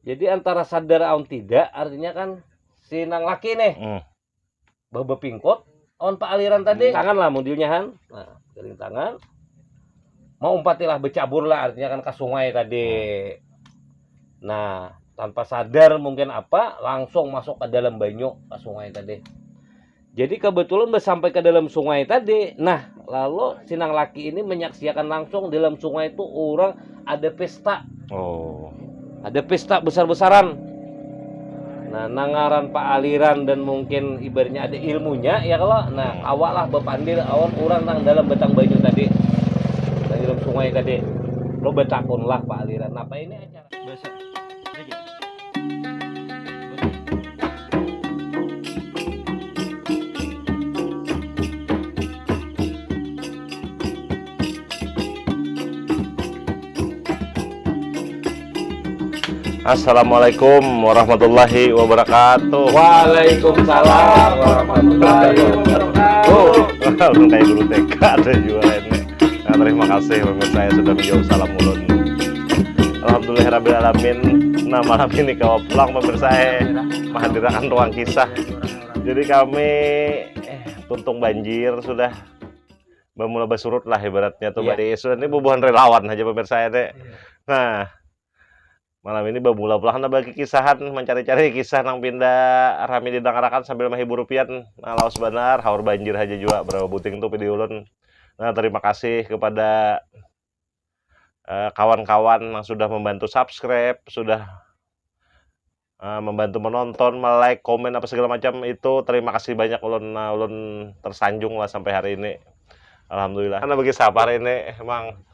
Jadi antara sadar aun tidak artinya kan si nang laki nih. Hmm. bawa pingkot on pak aliran tadi. Tangan lah modelnya han. Nah kering tangan. Mau umpatilah becabur lah artinya kan ke sungai tadi. Nah tanpa sadar mungkin apa langsung masuk ke dalam banyu ke sungai tadi. Jadi kebetulan udah sampai ke dalam sungai tadi. Nah lalu sinang laki ini menyaksikan langsung dalam sungai itu orang ada pesta. Oh. Ada pesta besar-besaran. Nah, nangaran Pak Aliran dan mungkin ibaratnya ada ilmunya ya kalau nah awak lah bepandil awan orang nang dalam betang banyu tadi. Dalam sungai tadi. Lo betakun lah Pak Aliran. Apa ini acara Assalamualaikum warahmatullahi wabarakatuh. Waalaikumsalam warahmatullahi wabarakatuh Oh, langsung kayak guru TK ada juga ini. Nah, terima kasih pemirsa saya sudah menjawab salam ulun. Alhamdulillahirrahmanirrahim. Nah malam ini kau pulang pemirsa saya menghadirkan ruang kisah. Jadi kami eh, tuntung banjir sudah bermula bersurut lah ibaratnya tuh Iya. Mbak Desu. Ini bubuhan relawan aja pemirsa saya deh. Nah malam ini bermula pulang bagi kisahan mencari-cari kisah nang pindah rame didangarakan sambil menghibur rupian nah laos benar haur banjir aja juga berapa buting tuh video ulun. Nah terima kasih kepada eh, kawan-kawan yang sudah membantu subscribe sudah eh, membantu menonton like komen apa segala macam itu. Terima kasih banyak ulun nah, ulun tersanjung lah sampai hari ini. Alhamdulillah. Karena bagi sabar ini emang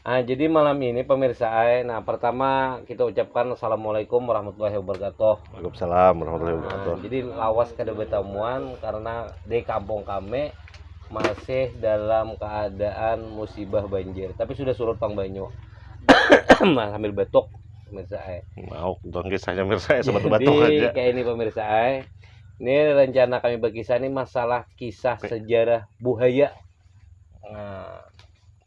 Nah, jadi malam ini pemirsa ay, nah pertama kita ucapkan assalamualaikum warahmatullahi wabarakatuh Waalaikumsalam warahmatullahi Nah, wabarakatuh jadi lawas kada bertemuan karena di kampung kami masih dalam keadaan musibah banjir. Tapi sudah surut pang banyu. nah, sambil betok pemirsa ay. mau dong kisahnya mirsa ya sobat Jadi batuk aja kayak ini pemirsa ay. Ini rencana kami berkisah ini masalah kisah sejarah buhaya. Nah,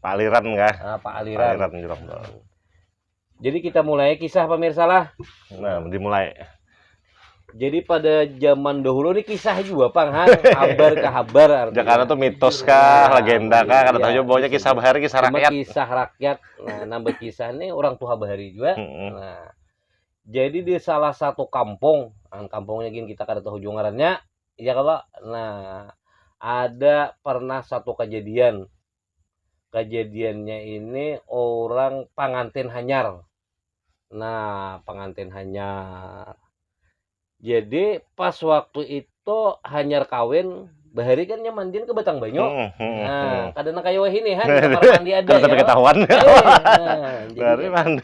Paliran enggak? nah, Pak Aliran. Jurang dong. Jadi kita mulai kisah pemirsa lah. Nah, dimulai. Jadi pada zaman dahulu ini kisah juga pang han, kabar ke kabar artinya. Jakarta tuh mitos kah, Iya, legenda kah, kada iya. tahu pokoknya kisah bahari, kisah Cuma rakyat. kisah rakyat. Nah, nambah kisah ini orang tua bahari juga. Nah, jadi di salah satu kampung, nah, kampungnya gini kita kada tahu jungarannya, ya kalau nah ada pernah satu kejadian. Kejadiannya ini orang pengantin hanyar. Nah, pengantin hanyar. Jadi pas waktu itu hanyar kawin, bahari kan mandiin ke Batang Banyu. Mm, mm, Nah, mm. kadang kayak wah ini kan kamar mandi ada ya. ketahuan. Eh, nah, Bahari jadi, mandi.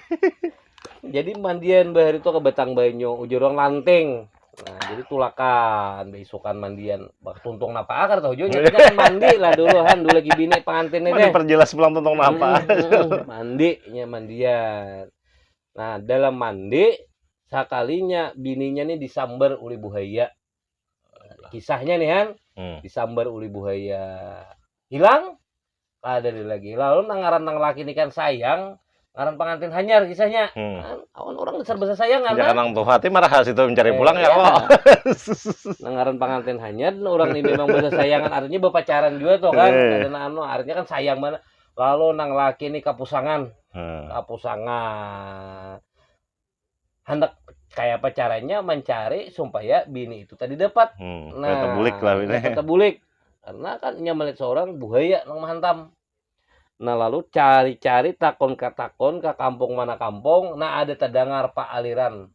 jadi mandian bahari itu ke Batang Banyu, ujur orang lanting. Nah, jadi tulakan, beisukan mandian. Bak tuntung napa akar tau jo, nyatanya kan mandi lah dulu han, dulu lagi bini pengantin Mau deh. diperjelas pulang tuntung napa. Mm, mm, mandi nya mandian. Nah, dalam mandi sakalinya bininya nih disambar oleh buaya. Kisahnya nih Han, Hmm. disambar oleh buaya. Hilang? Ada lagi. Lalu nangaran nang laki ini kan sayang, ngaran pengantin hanyar kisahnya. Hmm. Kan, awan orang besar besar sayang kan? Jangan nang tuh hati marah hasil itu mencari Eh, pulang ya iya. kok. Nangaran pengantin hanyar, orang ini memang besar sayangan artinya berpacaran juga tuh kan. Eh. Anu artinya kan sayang banget. Lalu nang laki ini kapusangan. Hmm. kapusangan hendak kayak apa caranya mencari supaya bini itu tadi dapat Hmm. nah Kayak bulik lah ini. kata bulik karena kan nyamalit seorang buaya nang menghantam nah lalu cari-cari takon ke takon ke kampung mana kampung nah ada terdengar Pak Aliran.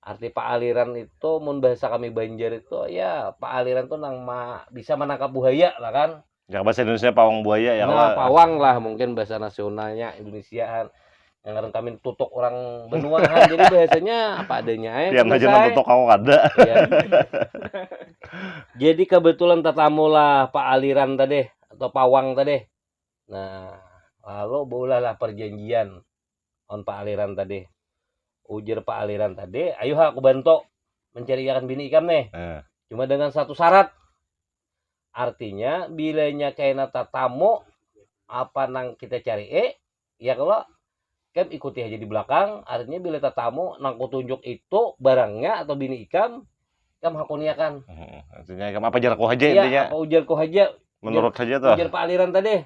Arti Pak Aliran itu mun bahasa kami Banjar itu ya Pak Aliran tuh nang ma- bisa menangkap buaya lah kan. Yang bahasa Indonesia pawang buaya ya nah, pawang lah mungkin bahasa nasionalnya Indonesiaan. Yang kami tutuk orang benuaan jadi bahasanya apa adanya ya aja nang tutuk kamu ada. Iya. jadi kebetulan tetamu lah Pak Aliran tadi atau Pawang tadi nah lalu bola lah perjanjian on Pak Aliran tadi ujar Pak Aliran tadi ayo aku bantu mencari ikan bini ikan nih Eh. cuma dengan satu syarat artinya bilanya kayak nata tamu apa nang kita cari eh ya kalau Ikam ikuti aja di belakang, artinya bila tamu nang tunjuk itu barangnya atau bini ikam, ikam hakuniakan. Hmm, Artinya ikam apa jarak aja Iya, intinya. apa ujar ko aja, Menurut saja tuh. ujar Pak Aliran tadi.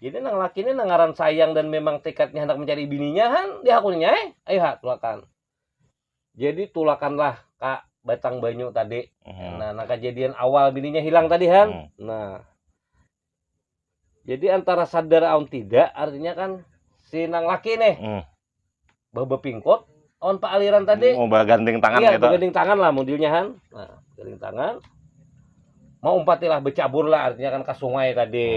Jadi nang laki ini nangaran sayang dan memang tekadnya hendak mencari bininya han, dia hakuninya eh, ayo hak tulakan. Jadi tulakanlah kak batang banyu tadi. Hmm. Nah, nah kejadian awal bininya hilang tadi han. Hmm. Nah, jadi antara sadar atau tidak, artinya kan si nang laki nih, Hmm. bawa pingkot, on Pak Aliran tadi, Mau bergandeng tangan iya, gitu. tangan lah modelnya han. Nah, berganding tangan, mau umpatilah bercabur lah, artinya kan ke sungai tadi.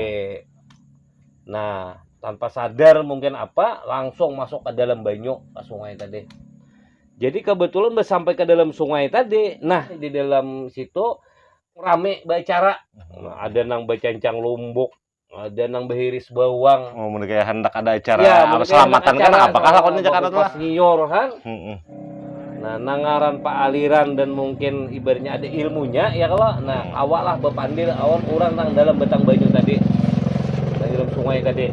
Nah, tanpa sadar mungkin apa, langsung masuk ke dalam banyu ke sungai tadi. Jadi kebetulan udah sampai ke dalam sungai tadi. Nah, di dalam situ rame bicara. Nah, ada nang bacancang lumbuk, ada nang behiris bawang. Oh, mungkin kayak hendak ada acara Ya, apa selamatan kan apakah lakonnya Jakarta tuh? Senior kan. Heeh. Nah, nangaran Pak Aliran dan mungkin ibaratnya ada ilmunya ya kalau nah awak lah bepandil awan orang nang dalam betang baju tadi. Sungai tadi.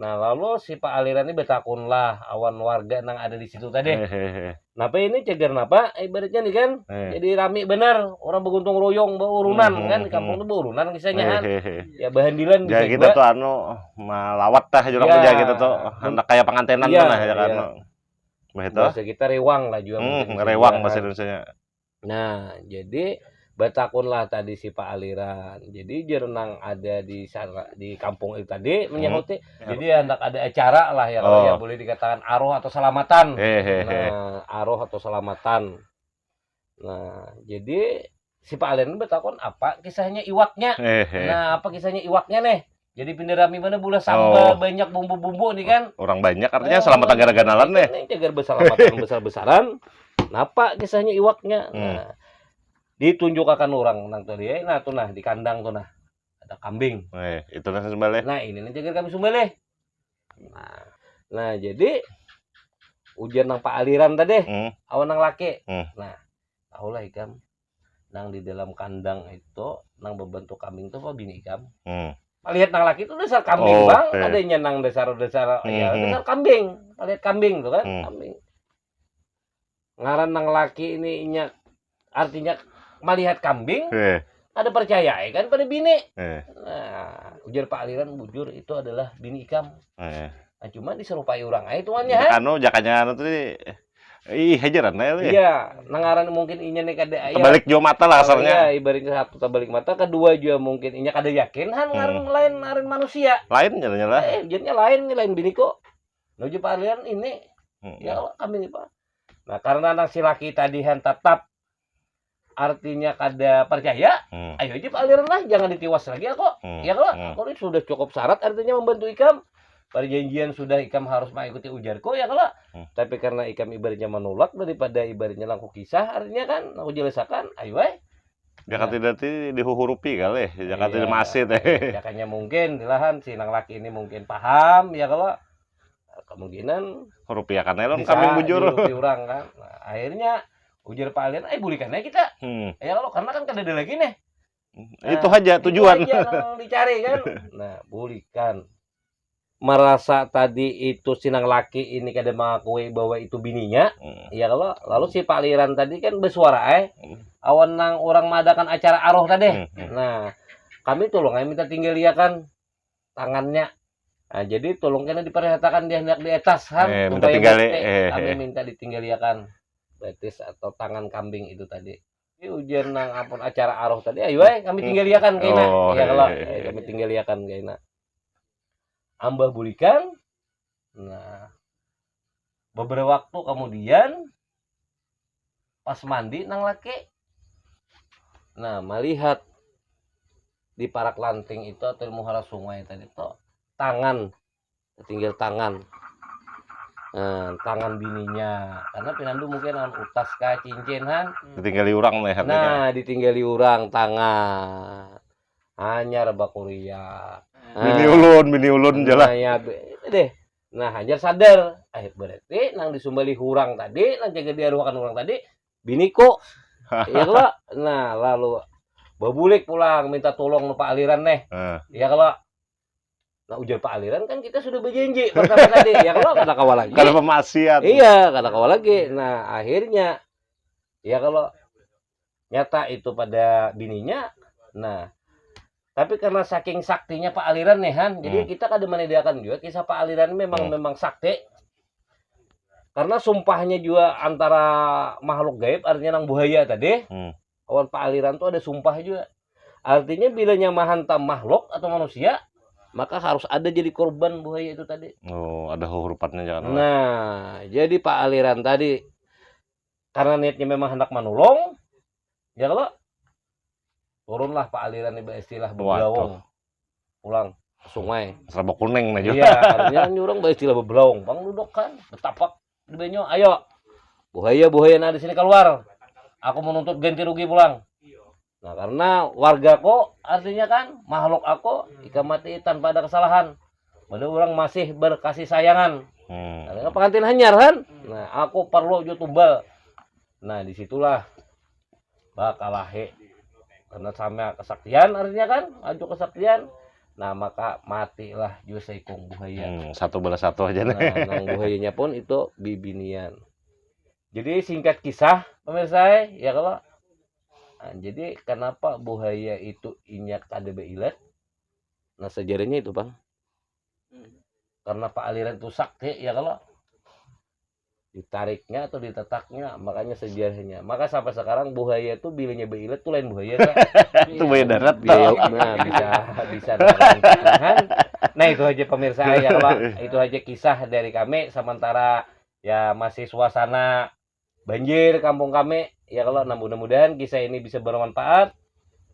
Nah, lalu si Pak Aliran ini betakun lah awan warga nang ada di situ tadi. Hehehe. Napa ini ceger napa? Ibaratnya nih kan. Eh. Jadi rame bener, orang berguntung royong, berurunan Hmm, kan hmm, di kampung itu berurunan kisahnya kan. Hehehe. Ya bahandilan bisa Ya kita tuh anu malawat tah jurang Iya. kerja gitu tuh. Hendak kayak pengantenan Iya, mana ya kan. iya. Begitu. Bahasa kita rewang lah juga. Hmm, rewang bahasa kan. Indonesia. Nah, jadi betakun lah tadi si Pak Aliran. Jadi jerenang ada di sana di kampung itu tadi menyahuti. Ya. Jadi hendak ada acara lah ya kalau Oh. ya boleh dikatakan aroh atau selamatan. Hehehe. Nah, aroh atau selamatan. Nah, jadi si Pak Aliran betakun apa kisahnya iwaknya. Hehehe. Nah, apa kisahnya iwaknya nih? Jadi pindah rami mana bola sambal Oh. banyak bumbu-bumbu nih kan. Orang banyak artinya Oh, selamat negara ganalan deh. Ini jagar berselamatan besar-besaran. Napa kisahnya iwaknya? Hmm. Nah, ditunjukkan orang nang tadi eh, nah tuh nah di kandang tuh nah ada kambing. Eh, itu nasi sembelih. Nah, ini nih jagar kami sumbeleh. Nah, nah jadi ujian nang Pak Aliran tadi, Hmm. awan nang laki. Hmm. Nah, tahulah ikam nang di dalam kandang itu nang berbentuk kambing itu apa bini ikam? Hmm. Lihat nang laki itu dasar kambing Oh, bang, oke. adanya nang dasar-dasar ya Mhm. dasar kambing, lihat kambing tuh kan, Hmm. kambing. Ngaran nang laki ini inya artinya melihat kambing, Eh, ada percaya ya kan pada bini. eh, Nah, ujar Pak Aliran bujur itu adalah bini ikam. eh. Nah, cuma diserupai orang aja tuannya. Jak anu jakanya anu tuh ih hajaran ya ya. Iya, nangaran mungkin inya nih kada aya. Terbalik jauh mata lah kasarnya. Iya, ibaratnya satu terbalik mata, kedua juga mungkin inya kada yakin han ngaran lain ngaran manusia. Lain nyala nyala. Eh, ujarnya lain nih lain bini kok. Nuju Pak Aliran ini Hmm. ya Allah, kami nih Pak. Nah, karena anak si laki tadi han tetap artinya kada percaya, Hmm. ayo aja Pak Aliran lah, jangan ditiwas lagi ya kok. Hmm. Ya kalau Hmm. ini sudah cukup syarat artinya membantu ikam. Perjanjian sudah ikam harus mengikuti ujarku ya kalau. Hmm. Tapi karena ikam ibaratnya menolak daripada ibaratnya langku kisah artinya kan aku jelaskan ayo eh. Jakarta tidak ti dihurupi kali. Jakarta Iya. tidak masih teh. Ya kayaknya mungkin dilahan si nang laki ini mungkin paham ya kalau kemungkinan Hurupi ya karena bisa kambing bujur. diuruti orang kan. Nah, akhirnya ujar Pak Alian, eh bulikan aja kita. Hmm. Ya kalau karena kan kada ada lagi nih. Itu aja tujuan. Itu aja yang dicari kan. Nah, bulikan. Merasa tadi itu sinang laki ini kada mengakui bahwa itu bininya. Hmm. Ya kalau lalu si Pak Liran tadi kan bersuara eh. Hmm. Awan nang orang madakan acara aroh tadi. Hmm, hmm. Nah, kami tolong aja minta tinggal ya kan tangannya. Nah, jadi tolong kena diperhatikan dia hendak di atas kan. Eh, minta tinggal, eh, kami eh. minta ditinggal ya kan. Betis atau tangan kambing itu tadi. Ini ujian nang ampun acara aroh tadi. Ayo eh kami tinggal ya kan kayaknya. Oh, ya kalau eh, eh, eh, kami tinggal ya kan kayaknya. Ambah bulikan. Nah, beberapa waktu kemudian pas mandi nang laki. Nah, melihat di parak lanting itu atau di muara sungai tadi tuh tangan tinggal tangan nah, tangan bininya. Karena pinandu mungkin on utas kah cincin han. Ditinggali orang nih nah ditinggali orang tangan. Hanya reba kuria. Bini ulun, bini ulun jalan. nah, ya, be- itu deh. Nah hajar sadar. Eh berarti nang disumbali hurang tadi nang jaga diaruhkan orang tadi bini kok ya kalau nah lalu babulik pulang minta tolong Pak Aliran nih. Eh, ya kalau Nah ujar Pak Aliran kan kita sudah berjanji pertama tadi. Ya kalau kata kawal lagi. Karena pemaksiat. Iya, kata kawal lagi. Nah akhirnya ya kalau nyata itu pada bininya, nah tapi karena saking saktinya Pak Aliran nih Han, jadi Hmm. kita kada menyediakan juga kisah Pak Aliran memang Hmm. memang sakti. Karena sumpahnya juga antara makhluk gaib artinya nang buaya tadi, Hmm. kawan Pak Aliran tuh ada sumpah juga. Artinya bilanya mahantam makhluk atau manusia, maka harus ada jadi korban buaya itu tadi. Oh, ada hurufannya jangan. Nah, jadi Pak Aliran tadi karena niatnya memang hendak menolong, ya kalau turunlah Pak Aliran ini istilah beblawong, pulang ke sungai. Serbuk kuning juga. Iya, artinya kan nyurang istilah beblawong, bang duduk kan, betapak di benyo, ayo, buaya buaya nah di sini keluar, aku menuntut ganti rugi pulang. Nah, karena warga kok artinya kan makhluk aku jika mati tanpa ada kesalahan. Padahal orang masih berkasih sayangan. Hmm. Nah, pengantin hanyar kan? Nah, aku perlu jo tumbal. Nah, di situlah bakal lahe. Karena sama kesaktian artinya kan, aju kesaktian. Nah, maka matilah jo seikung buaya. Hmm, satu belas satu aja nih. Nah, nang buayanya pun itu bibinian. Jadi singkat kisah pemirsa ya kalau Nah, jadi kenapa buaya itu inyak ada beilat? Nah sejarahnya itu bang. Karena Pak Aliran itu sakti ya kalau ditariknya atau ditetaknya makanya sejarahnya. Maka sampai sekarang buaya itu bilanya beilat tuh lain buaya kan? Itu buaya darat Biaya, toh. nah, bisa bisa pertengahan. Nah itu aja pemirsa ya kalau itu aja kisah dari kami sementara ya masih suasana banjir kampung kami ya kalau nah mudah-mudahan kisah ini bisa bermanfaat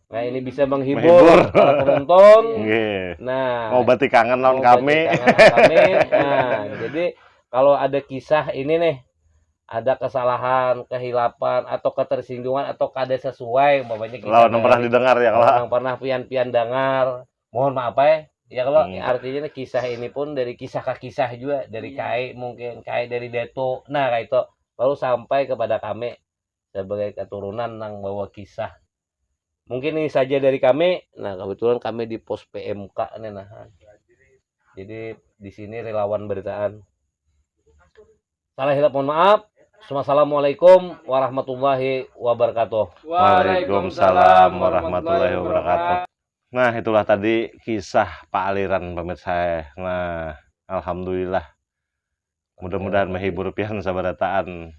nah ini bisa menghibur, Menghibur. para penonton Nggih. nah Ngobati kangen lawan kami. kangen kami. nah jadi kalau ada kisah ini nih ada kesalahan, kehilapan atau ketersinggungan atau kada sesuai umpamanya kita Lawan yang pernah didengar ya kalau yang pernah pian-pian dengar mohon maaf ya ya kalau Hmm. artinya nih kisah ini pun dari kisah ke kisah juga dari Iya. kai mungkin kai dari deto nah kayak itu lalu sampai kepada kami sebagai keturunan yang bawa kisah mungkin ini saja dari kami nah kebetulan kami di pos PMK nih nah jadi di sini relawan beritaan salah hilap mohon maaf Assalamualaikum warahmatullahi wabarakatuh. Waalaikumsalam warahmatullahi wabarakatuh. Nah, itulah tadi kisah Pak Aliran pemirsa. Nah, alhamdulillah. Mudah-mudahan menghibur pian sabarataan.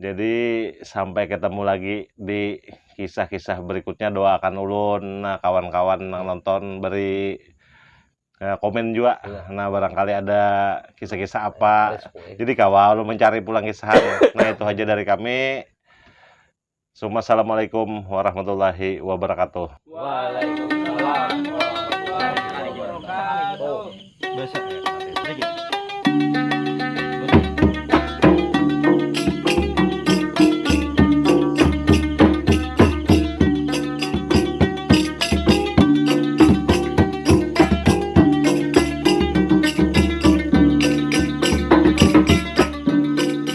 Jadi sampai ketemu lagi di kisah-kisah berikutnya doakan ulun nah kawan-kawan yang nonton beri eh, komen juga. Nah, barangkali ada kisah-kisah apa. Jadi kawal lu mencari pulang kisah. Nah, itu aja dari kami. Assalamualaikum warahmatullahi wabarakatuh. Waalaikumsalam warahmatullahi